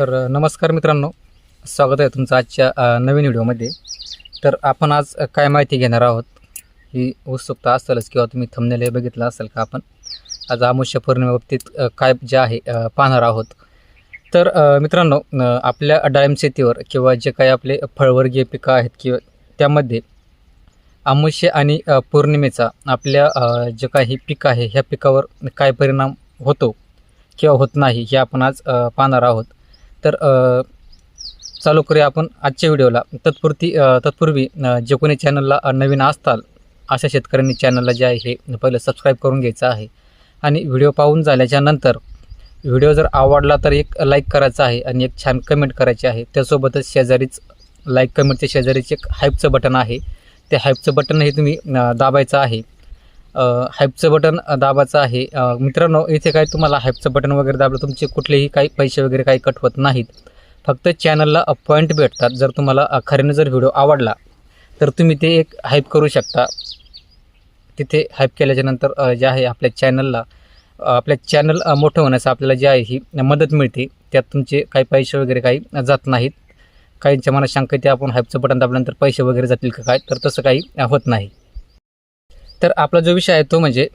तर नमस्कार मित्रांनो. स्वागत आहे तुमचं आजच्या नवीन व्हिडिओमध्ये. तर आपण आज काय माहिती घेणार आहोत? ही उत्सुकता असेलच किंवा तुम्ही थमनेल हे बघितलं असेल का आपण? आज आमुष्य पौर्णिमेबाबतीत काय जे आहे पाहणार आहोत. तर मित्रांनो आपल्या डाळिंब शेतीवर किंवा जे काही आपले फळवर्गीय पिकं आहेत किंवा त्यामध्ये आमुष्य आणि पौर्णिमेचा आपल्या जे काही पीक आहे ह्या पिकावर काय परिणाम होतो किंवा होत नाही हे आपण आज पाहणार आहोत. तर चालू करूया आपण आजच्या व्हिडिओला. तत्पुरती तत्पूर्वी जे कोणी चॅनलला नवीन असताल अशा शेतकऱ्यांनी चॅनलला जे आहे हे पहिलं सबस्क्राईब करून घ्यायचं आहे. आणि व्हिडिओ पाहून झाल्याच्यानंतर व्हिडिओ जर आवडला तर एक लाईक करायचा आहे आणि एक छान कमेंट करायची आहे. त्यासोबतच शेजारीच लाईक कमेंटच्या शेजारीच एक हाईपचं बटन आहे. ते हाईपचं बटनही तुम्ही दाबायचं आहे. हायपचं बटन दाबायचं आहे. मित्रांनो इथे काय तुम्हाला हायपचं बटन वगैरे दाबलं तुमचे कुठलेही काही पैसे वगैरे काही कट होत नाहीत. फक्त चॅनलला पॉईंट भेटतात जर तुम्हाला खऱ्याने जर व्हिडिओ आवडला तर तुम्ही ते एक हाईप करू शकता. तिथे हाईप केल्याच्यानंतर जे आहे आपल्या चॅनलला आपल्या चॅनल मोठं होण्याचं आपल्याला जे आहे ही मदत मिळते. त्यात तुमचे काही पैसे वगैरे काही जात नाहीत. काहींच्या मनात शंका येते आपण हाईपचं बटन दाबल्यानंतर पैसे वगैरे जातील का काय? तर तसं काही होत नाही. तर आपला जो विषय आहे तो म्हणजे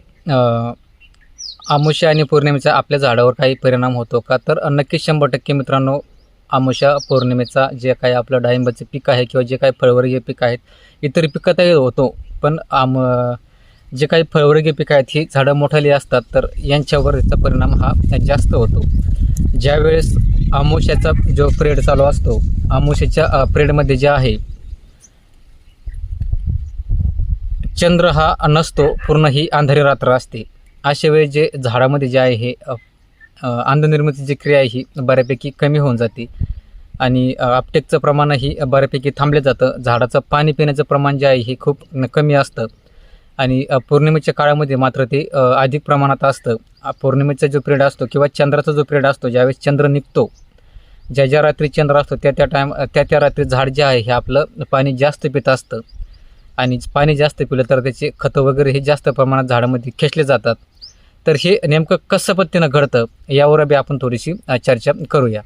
आमुष्या आणि पौर्णिमेचा आपल्या झाडावर काही परिणाम होतो का? तर नक्कीच शंभर टक्के मित्रांनो आमुष्या पौर्णिमेचा जे काही आपलं डाळिंबाचं पीक आहे किंवा जे काही फळवर्गीय पीक आहेत इतर पिकातही होतो पण आम जे काही फळवर्गीय पिकं आहेत ही झाडं मोठाली असतात तर यांच्यावर याचा परिणाम हा जास्त होतो. ज्यावेळेस आमुष्याचा जो प्रेड चालू असतो आमुष्याच्या प्रेडमध्ये जे आहे चंद्र हा नसतो पूर्ण ही अंधारी रात्र असते. अशा वेळी जे झाडामध्ये जे आहे हे अ, जी क्रिया आहे ही बऱ्यापैकी कमी होऊन जाते. आणि अपटेकचं प्रमाणही बऱ्यापैकी थांबलं जातं. झाडाचं पाणी पिण्याचं प्रमाण जे आहे हे खूप न- कमी असतं. आणि पौर्णिमेच्या काळामध्ये मात्र ते अधिक प्रमाणात असतं. पौर्णिमेचा जो पिरियड असतो किंवा चंद्राचा जो पिरियड असतो ज्यावेळेस चंद्र निघतो ज्या ज्या रात्री चंद्र असतो त्या त्या टाईम त्या त्या रात्री झाड जे आहे हे आपलं पाणी जास्त पित असतं. आणि पाणी जास्त पिलं तर त्याचे खतं वगैरे हे जास्त प्रमाणात झाडामध्ये खेचले जातात. तर हे नेमकं कसं पद्धतीनं घडतं यावर बी आपण थोडीशी चर्चा करूया.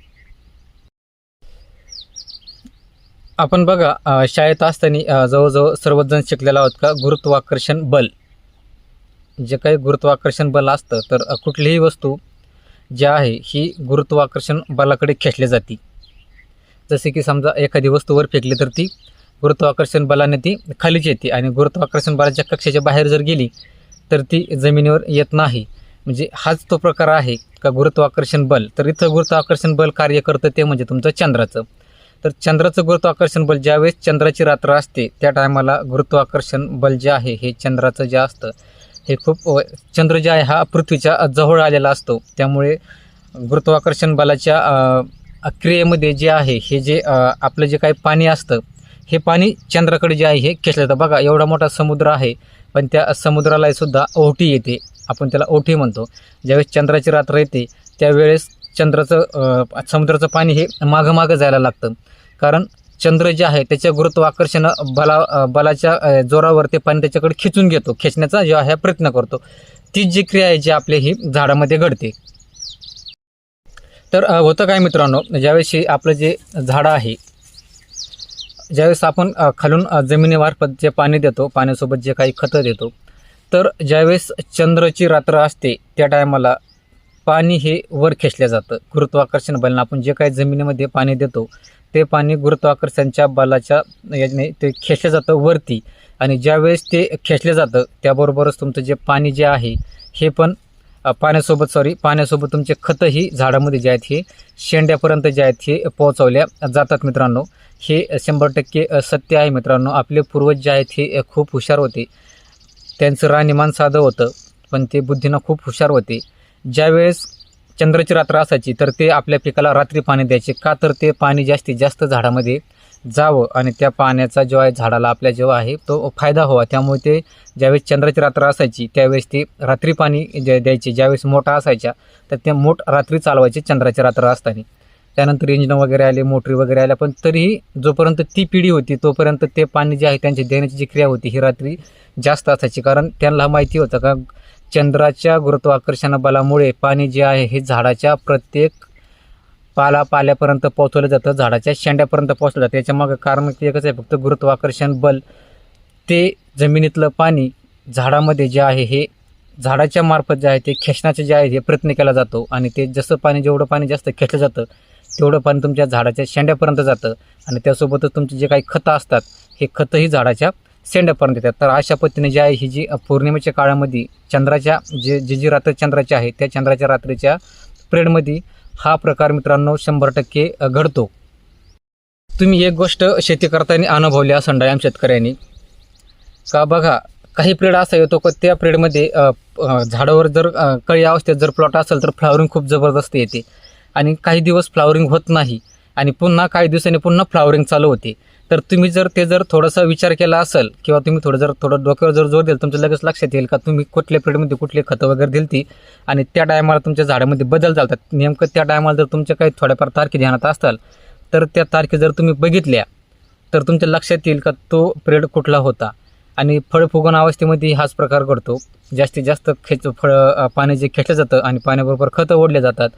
आपण बघा शाळेत असताना जवळजवळ सर्वजण शिकलेला आहोत का गुरुत्वाकर्षण बल? जे काही गुरुत्वाकर्षण बल असतं तर कुठलीही वस्तू जी आहे ही गुरुत्वाकर्षण बलाकडे खेचली जाते. जसे की समजा एखादी वस्तूवर फेकली तर ती गुरुत्वाकर्षण बलाने ती खालीच येते आणि गुरुत्वाकर्षण बलाच्या कक्षेच्या बाहेर जर गेली तर ती जमिनीवर येत नाही. म्हणजे हाच तो प्रकार आहे का गुरुत्वाकर्षण बल. तर इथं गुरुत्वाकर्षण बल कार्य करतं ते म्हणजे तुमचं चंद्राचं. तर चंद्राचं गुरुत्वाकर्षण बल ज्यावेळेस चंद्राची रात्र असते त्या टायमाला गुरुत्वाकर्षण बल जे आहे हे चंद्राचं जे असतं हे खूप व- चंद्र जे आहे हा पृथ्वीच्या जवळ आलेला असतो. त्यामुळे गुरुत्वाकर्षण बलाच्या क्रियेमध्ये जे आहे हे जे आपलं जे काही पाणी असतं हे पाणी चंद्राकडे जे आहे हे खेचलं जातं. बघा एवढा मोठा समुद्र आहे पण त्या समुद्रालाही सुद्धा ओठी येते. आपण त्याला ओठी म्हणतो. ज्यावेळेस चंद्राची रात्र येते त्यावेळेस चंद्राचं समुद्राचं पाणी हे मागं मागं जायला लागतं. कारण चंद्र जे आहे त्याच्या गुरुत्वाकर्षण बला बलाच्या जोरावर ते पाणी त्याच्याकडे खिचून घेतो खेचण्याचा जो आहे प्रयत्न करतो. तीच जी क्रिया आहे जी आपल्या ही झाडामध्ये घडते. तर होतं काय मित्रांनो ज्यावेळेस हे आपलं जे झाडं आहे ज्यावेळेस आपण खालून जमिनीमार्फत जे पाणी देतो पाण्यासोबत जे काही खतं देतो तर ज्यावेळेस चंद्राची रात्र असते त्या टायमाला पाणी हे वर खेचलं जातं. गुरुत्वाकर्षण बलानं आपण जे काही जमिनीमध्ये पाणी देतो ते पाणी गुरुत्वाकर्षणच्या बलाच्या याने ते खेचलं जातं वरती. आणि ज्यावेळेस ते खेचलं जातं त्याबरोबरच तुमचं जे पाणी जे आहे हे पण पाण्यासोबत सॉरी पाण्यासोबत तुमचे खतं ही झाडामध्ये जे आहेत हे शेंड्यापर्यंत जे आहेत हे पोहोचवल्या जातात मित्रांनो. हे शंभर टक्के सत्य आहे मित्रांनो. आपले पूर्वज जे आहेत हे खूप हुशार होते. त्यांचं राहणीमान साधं होतं पण ते बुद्धीनं खूप हुशार होते. ज्यावेळेस चंद्राची रात्र असायची तर ते आपल्या पिकाला रात्री पाणी द्यायचे. का तर ते पाणी जास्तीत जास्त झाडामध्ये जावं आणि त्या पाण्याचा जो आहे झाडाला आपल्या जेव्हा आहे तो फायदा हवा त्यामुळे ते ज्यावेळेस चंद्राची रात्र असायची त्यावेळेस ते रात्री पाणी द्यायचे. ज्यावेळेस मोठा असायच्या तर ते मोठ रात्री चालवायचे चंद्राची रात्र असताना. त्यानंतर इंजिन वगैरे आले मोटरी वगैरे आल्या पण तरीही जोपर्यंत ती पिढी होती तोपर्यंत ते पाणी जे आहे त्यांची देण्याची जी क्रिया होती ही रात्री जास्त असायची. कारण त्यांना माहिती होतं का चंद्राच्या गुरुत्वाकर्षण बलामुळे पाणी जे आहे हे झाडाच्या प्रत्येक पाला पाल्यापर्यंत पोहोचवलं जातं झाडाच्या शेंड्यापर्यंत पोहोचलं जातं. याच्यामागं कारण कारण एकच आहे फक्त गुरुत्वाकर्षण बल ते जमिनीतलं पाणी झाडामध्ये जे आहे हे झाडाच्या मार्फत जे आहे ते खेचण्याचे जे आहे हे प्रयत्न केला जातो. आणि ते जसं पाणी जेवढं पाणी जास्त खेचलं जातं तेवढं पाणी तुमच्या झाडाच्या शेंड्यापर्यंत जातं. आणि त्यासोबतच तुमचे जे काही खतं असतात हे खतंही झाडाच्या शेंड्यापर्यंत येतात. तर अशा पद्धतीने जे आहे ही जी पौर्णिमेच्या काळामध्ये चंद्राच्या जे जी जी रात्र चंद्राची आहे त्या चंद्राच्या रात्रीच्या पिरियडमध्ये हा प्रकार मित्रांनो शंभर टक्के घडतो. तुम्ही एक गोष्ट शेती करताना अनुभवली असं डायम शेतकऱ्यांनी. का बघा काही पिरियड असा येतो का त्या पिरियडमध्ये झाडावर जर कळी अवस्थेत जर प्लॉट असेल तर फ्लावरिंग खूप जबरदस्त येते. आणि काही दिवस फ्लावरिंग होत नाही. आणि पुन्हा काही दिवसांनी पुन्हा फ्लावरिंग चालू होते. तर तुम्ही जर ते जर थोडासा विचार केला असेल किंवा तुम्ही थोडं जर थोडं डोक्यावर जर जोर दिला तुमच्या लगेच लक्षात येईल का तुम्ही कुठल्या पिरियडमध्ये कुठले खतं वगैरे दिलती आणि त्या टायमाला तुमच्या झाडामध्ये बदल चालतात नेमकं त्या टायमाला जर तुमच्या काही थोड्याफार तारखे ध्यानात असताल तर त्या तारखे जर तुम्ही बघितल्या तर तुमच्या लक्षात येईल का तो पिरियड कुठला होता? आणि फळ फुगवण अवस्थेमध्ये हाच प्रकार घडतो. जास्तीत जास्त खेच फळ पाणी जे खेचलं जातं आणि पाण्याबरोबर खतं ओढले जातात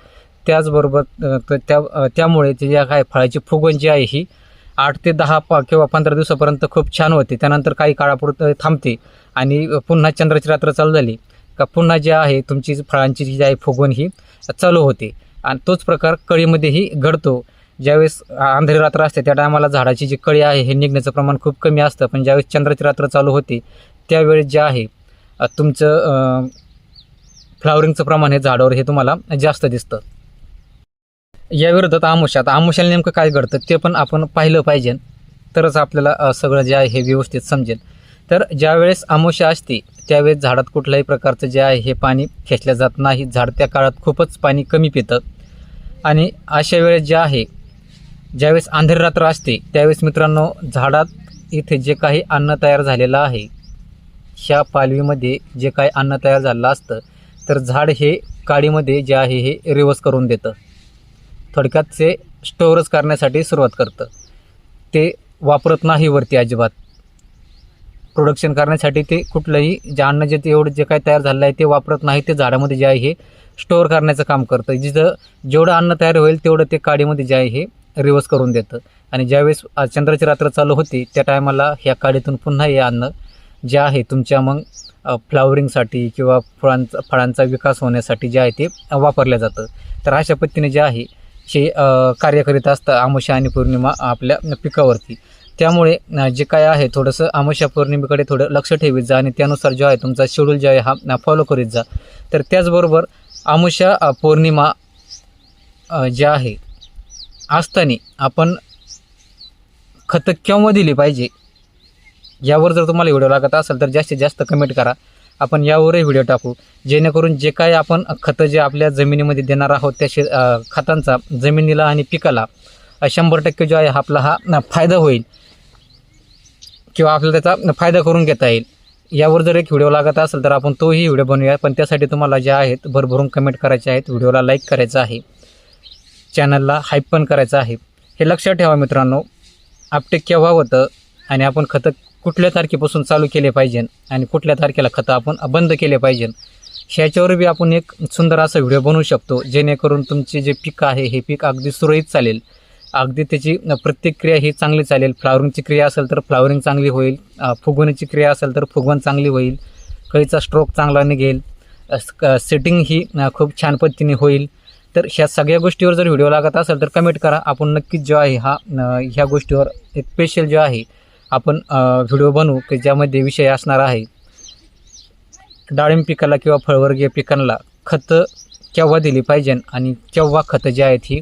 त्याचबरोबर अ, त्या त्यामुळे ते जे काय फळाची फुगवण जी आहे ही आठ ते दहा पा किंवा पंधरा दिवसापर्यंत खूप छान होते. त्यानंतर काही काळापुरतं थांबते. आणि पुन्हा चंद्राची रात्र चालू झाली. का पुन्हा जे आहे तुमची फळांची जी आहे फुगवण ही चालू होते. आणि तोच प्रकार कळीमध्येही घडतो. ज्यावेळेस अंधारी रात्र असते त्या टायमाला झाडाची जी कळी आहे हे निघण्याचं प्रमाण खूप कमी असतं. पण ज्यावेळेस चंद्राची रात्र चालू होते त्यावेळेस जे आहे तुमचं फ्लावरिंगचं प्रमाण हे झाडावर हे तुम्हाला जास्त दिसतं. या विरोधात आमुष्यात आमुष्याला नेमकं काय घडतं ते पण आपण पाहिलं पाहिजे. तरच आपल्याला सगळं जे आहे हे व्यवस्थित समजेल. तर ज्यावेळेस आमुष्या असते त्यावेळेस झाडात कुठल्याही प्रकारचं जे आहे हे पाणी खेचलं जात नाही. झाड त्या काळात खूपच पाणी कमी पितं. आणि अशा वेळेस जे आहे ज्यावेळेस अंधेरी रात्र असते त्यावेळेस मित्रांनो झाडात इथे जे काही अन्न तयार झालेलं आहे ह्या पालवीमध्ये जे काही अन्न तयार झालेलं असतं तर झाड हे काडीमध्ये जे आहे हे रिवर्स करून देतं. थोडक्यात ते स्टोअरच करण्यासाठी सुरुवात करतं. ते वापरत नाही वरती अजिबात. प्रोडक्शन करण्यासाठी ते कुठलंही जे अन्न जे ते एवढं जे काय तयार झालेलं आहे ते वापरत नाही ते झाडामध्ये जे आहे हे स्टोअर करण्याचं काम करतं. जिथं जेवढं अन्न तयार होईल तेवढं ते काडीमध्ये जे आहे हे रिवर्स करून देतं. आणि ज्यावेळेस चंद्राची रात्र चालू होती त्या टायमाला ह्या काडीतून पुन्हा हे अन्न जे आहे तुमच्या मग फ्लावरिंगसाठी किंवा फळांचा फळांचा विकास होण्यासाठी जे आहे ते वापरलं जातं. तर अशा पद्धतीने जे आहे हे कार्य करीत असतं आमुषा आणि पौर्णिमा आपल्या पिकावरती. त्यामुळे जे काय आहे थोडंसं आमुषा पौर्णिमेकडे थोडं लक्ष ठेवीत जा आणि त्यानुसार जो आहे तुमचा शेड्यूल जो आहे हा फॉलो करीत जा. तर त्याचबरोबर आमुषा पौर्णिमा जे आहे असताना आपण खतं केव्हा दिली पाहिजे? यावर जर तुम्हाला व्हिडिओ लागत असेल तर जास्तीत जास्त कमेंट करा. आपण यावरही व्हिडिओ टाकू. जेणेकरून जे काय आपण खतं जे आपल्या जमिनीमध्ये देणार आहोत त्या शे खतांचा जमिनीला आणि पिकाला शंभर टक्के जो आहे आपला हा फायदा होईल किंवा आपल्याला त्याचा फायदा करून घेता येईल. यावर जर एक व्हिडिओ लागत असेल तर आपण तोही व्हिडिओ बनवूया. पण त्यासाठी तुम्हाला जे आहेत भरभरून कमेंट करायचे आहेत. व्हिडिओला लाईक करायचं आहे. चॅनलला हाईप पण करायचं आहे. हे लक्षात ठेवा मित्रांनो. आपटेक केव्हा होतं आणि आपण खतं कुठल्या तारखेपासून चालू केले पाहिजे आणि कुठल्या तारखेला खतं आपण बंद केले पाहिजे ह्याच्यावर बी आपण एक सुंदर असा व्हिडिओ बनवू शकतो जेणेकरून तुमचे जे पीक आहे हे पीक अगदी सुरळीत चालेल. अगदी त्याची प्रत्येक क्रिया ही चांगली चालेल. फ्लावरिंगची क्रिया असेल तर फ्लावरिंग चांगली होईल. फुगवण्याची क्रिया असेल तर फुगवण चांगली होईल. कळीचा स्ट्रोक चांगला निघेल. सेटिंग ही खूप छान पद्धतीने होईल. तर ह्या सगळ्या गोष्टीवर जर व्हिडिओ लागत असेल तर कमेंट करा. आपण नक्कीच जो आहे हा ह्या गोष्टीवर एक स्पेशल जो आहे आपण व्हिडिओ बनवू की ज्यामध्ये विषय असणार आहे. डाळिंब पिकाला किंवा फळवर्गीय पिकांना खतं केव्हा दिली पाहिजे आणि केव्हा खतं जी आहेत ही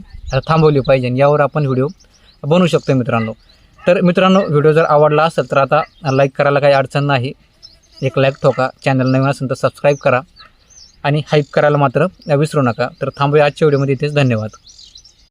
थांबवली पाहिजे यावर आपण व्हिडिओ बनवू शकतो मित्रांनो. तर मित्रांनो व्हिडिओ जर आवडला असेल तर आता लाईक करायला काही अडचण नाही. एक लाईक ठोका चॅनल नवीन असेल तर सबस्क्राईब करा आणि हाईप करायला मात्र विसरू नका. तर थांबूया आजच्या व्हिडिओमध्ये. इथेच धन्यवाद.